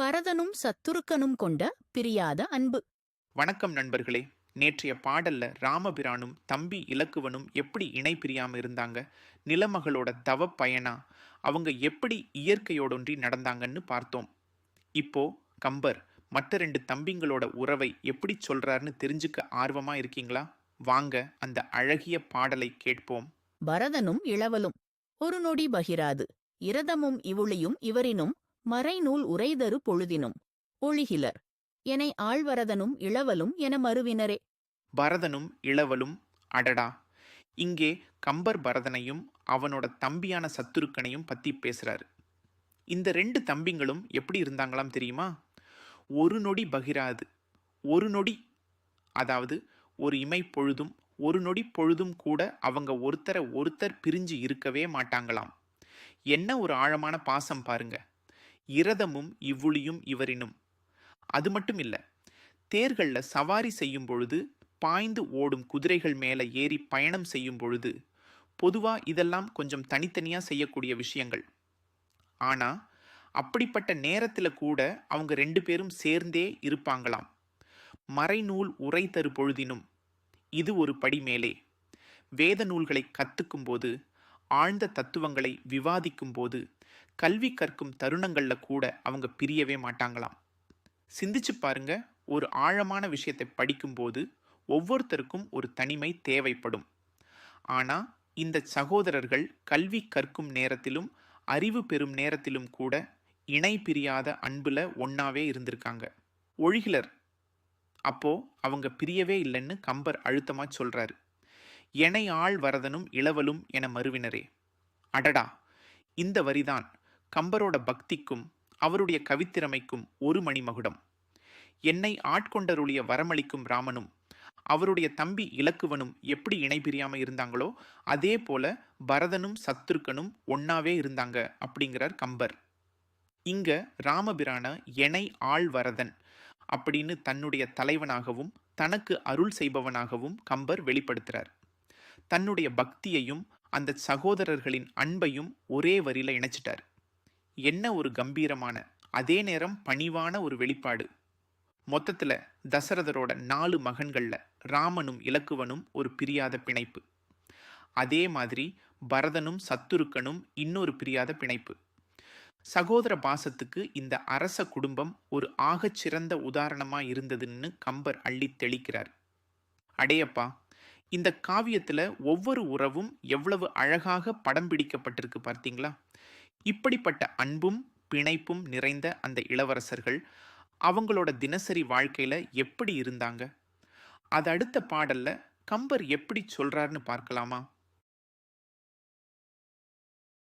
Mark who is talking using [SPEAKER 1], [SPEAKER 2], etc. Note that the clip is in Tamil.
[SPEAKER 1] பரதனும் சத்துருக்கனும் கொண்ட பிரியாத அன்பு.
[SPEAKER 2] வணக்கம் நண்பர்களே. நேற்றைய பாடல்ல ராமபிரானும் தம்பி இலக்குவனும் எப்படி இணை பிரியாம இருந்தாங்க? நிலமகளோட தவ பயனா? அவங்க எப்படி இயற்கையோடொன்றி நடந்தாங்கன்னு பார்த்தோம். இப்போ கம்பர் மற்ற ரெண்டு தம்பிங்களோட உறவை எப்படி சொல்றாருன்னு தெரிஞ்சுக்க ஆர்வமா இருக்கீங்களா? வாங்க அந்த அழகிய பாடலை கேட்போம்.
[SPEAKER 1] பரதனும் இளவலும். ஒரு நொடி பகிராது. இரதமும் இவுளியும் இவரினும் மறைநூல் உரைதரு பொழுதினும். ஒழிகிலர் எனை ஆழ்வரதனும் இளவலும் என மறுவினரே
[SPEAKER 2] பரதனும் இளவலும் அடடா. இங்கே கம்பர் பரதனையும் அவனோட தம்பியான சத்துருக்கனையும் பத்தி பேசுறாரு. இந்த ரெண்டு தம்பிங்களும் எப்படி இருந்தாங்களாம் தெரியுமா? ஒரு நொடி பகிராது. ஒரு நொடி அதாவது ஒரு இமை பொழுதும் ஒரு நொடி பொழுதும் கூட அவங்க ஒருத்தரை ஒருத்தர் பிரிஞ்சு இருக்கவே மாட்டாங்களாம். என்ன ஒரு ஆழமான பாசம் பாருங்கள் இரதமும் இவ்வுளியும் இவரினும். அது மட்டும் இல்லை தேர்களில் சவாரி செய்யும் பொழுது பாய்ந்து ஓடும் குதிரைகள் மேலே ஏறி பயணம் செய்யும் பொழுது பொதுவாக இதெல்லாம் கொஞ்சம் தனித்தனியாக செய்யக்கூடிய விஷயங்கள். ஆனால் அப்படிப்பட்ட நேரத்தில் கூட அவங்க ரெண்டு பேரும் சேர்ந்தே இருப்பாங்களாம். மறைநூல் உரை தரு பொழுதினும் இது ஒரு படி மேலே. வேத நூல்களை கற்றுக்கும்போது ஆழ்ந்த தத்துவங்களை விவாதிக்கும் போது கல்வி கற்கும் தருணங்களில் கூட அவங்க பிரியவே மாட்டாங்களாம். சிந்திச்சு பாருங்க ஒரு ஆழமான விஷயத்தை படிக்கும்போது ஒவ்வொருத்தருக்கும் ஒரு தனிமை தேவைப்படும். ஆனால் இந்த சகோதரர்கள் கல்வி கற்கும் நேரத்திலும் அறிவு பெறும் நேரத்திலும் கூட இணை பிரியாத அன்பில் ஒன்றாவே இருந்திருக்காங்க. ஒழிகிலர். அப்போ அவங்க பிரியவே இல்லைன்னு கம்பர் அழுத்தமாக சொல்கிறாரு எனை ஆள் வரதனும் இளவலும் என மறுவினரே அடடா! இந்த வரிதான் கம்பரோட பக்திக்கும் அவருடைய கவித்திறமைக்கும் ஒரு மணிமகுடம். என்னை ஆட்கொண்டருளிய வரமளிக்கும் ராமனும் அவருடைய தம்பி இலக்குவனும் எப்படி இணை பிரியாமல் இருந்தாங்களோ அதே போல பரதனும் சத்துருக்கனும் ஒன்னாவே இருந்தாங்க அப்படிங்கிறார் கம்பர். இங்க ராமபிரான எனை ஆழ்வரதன் அப்படின்னு தன்னுடைய தலைவனாகவும் தனக்கு அருள் செய்பவனாகவும் கம்பர் வெளிப்படுத்துகிறார் தன்னுடைய பக்தியையும் அந்த சகோதரர்களின் அன்பையும் ஒரே வரியில் இணைச்சிட்டார். என்ன ஒரு கம்பீரமான அதே நேரம் பணிவான ஒரு வெளிப்பாடு. மொத்தத்தில் தசரதரோட நாலு மகன்களில் ராமனும் இலக்குவனும் ஒரு பிரியாத பிணைப்பு. அதே மாதிரி பரதனும் சத்துருக்கனும் இன்னொரு பிரியாத பிணைப்பு. சகோதர பாசத்துக்கு இந்த அரச குடும்பம் ஒரு ஆகச்சிறந்த உதாரணமாக இருந்ததுன்னு கம்பர் அள்ளி தெளிக்கிறார். அடையப்பா இந்த காவியத்தில் ஒவ்வொரு உறவும் எவ்வளவு அழகாக படம் பிடிக்கப்பட்டிருக்கு பார்த்தீங்களா? இப்படிப்பட்ட அன்பும் பிணைப்பும் நிறைந்த அந்த இளவரசர்கள் அவங்களோட தினசரி வாழ்க்கையில் எப்படி இருந்தாங்க? அது அடுத்த பாடலில் கம்பர் எப்படி சொல்கிறாருன்னு பார்க்கலாமா?